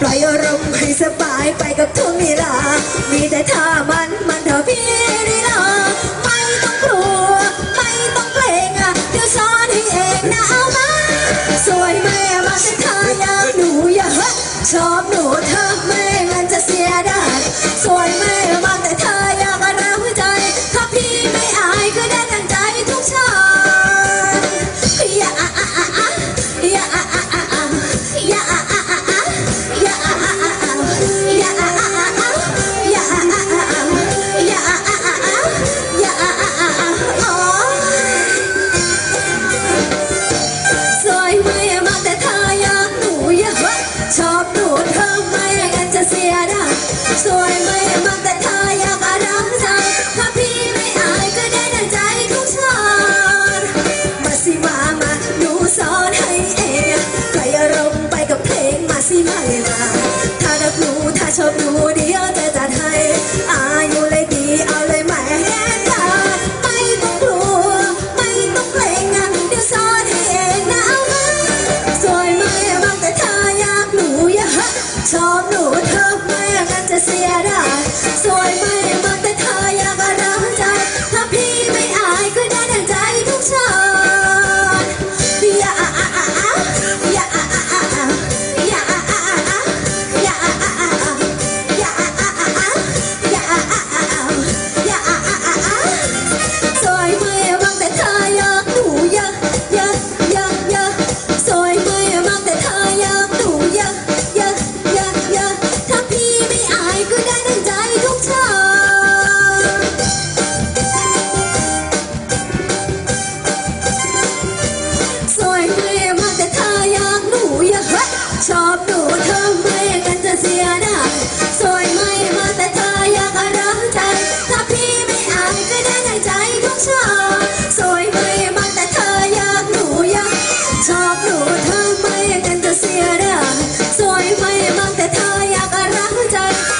ปล่อยอารมณ์ให้สบายไปกับทุ่งนีลา มีแต่ท่ามันมันเถอะพี่นี่ลา ไม่ต้องกลัว ไม่ต้องเกรงอะเดี๋ยวสอนให้เองนะเอามา สวยแม่มาแต่ทายาหนูอย่าฮะชอบหนูเธอแม่ สวยไม่มาแต่เธออยากอารมณ์ใถ้าพี่ไม่อายก็ได้ดัใจของฉันมาสิมามาหนูสอนให้เองไกอารมณ์ไปกับเพลงมาสิมามาถ้ารักหนูถ้าชอบหนูเดียวจะจัดให้อายุเลยดีเอาเลยไหมชอบหนูเธอ Ceará รักใจ